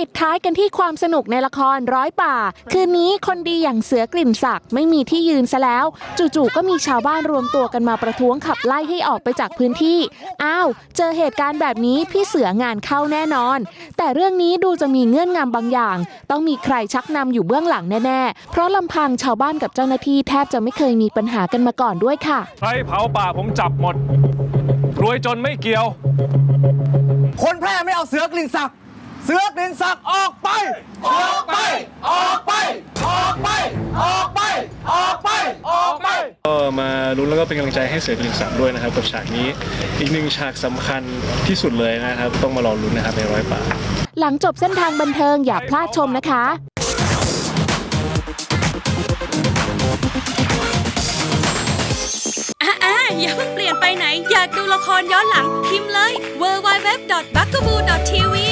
ปิดท้ายกันที่ความสนุกในละครร้อยป่า คืนนี้คนดีอย่างเสือกลิ่นศักดิ์ไม่มีที่ยืนซะแล้ว จู่ๆก็มีชาวบ้านรวมตัวกันมาประท้วงขับไล่ให้ออกไปจากพื้นที่ อ้าว เจอเหตุการณ์แบบนี้พี่เสืองานเข้าแน่นอน แต่เรื่องนี้ดูจะมีเงื่อนงำบางอย่าง ต้องมีใครชักนำอยู่เบื้องหลังแน่ๆ เพราะลำพังชาวบ้านกับเจ้าหน้าที่แทบจะไม่เคยมีปัญหากันมาก่อนด้วยค่ะใครเผาป่าผมจับหมด รวยจนไม่เกี่ยว คนแพร่ไม่เอาเสือกลิ่นศักดิ์ เสือกลิ่นศักดิ์ออกไป ออกไป ออกไป ออกไป ออกไป ออกไป ออกไป ก็มาลุ้นแล้วก็เป็นกำลังใจให้เสือกลิงสักด้วยนะครับกับฉากนี้อีกหนึ่งฉากสำคัญที่สุดเลยนะครับ ต้องมารอลุ้นนะครับในร้อยป่าหลังจบเส้นทางบันเทิงอย่าพลาดชมนะคะอะอะอย่าเพิ่งเปลี่ยนไปไหน อยากดูละครย้อนหลังพิมพ์เลย w w w b u g a b o o t v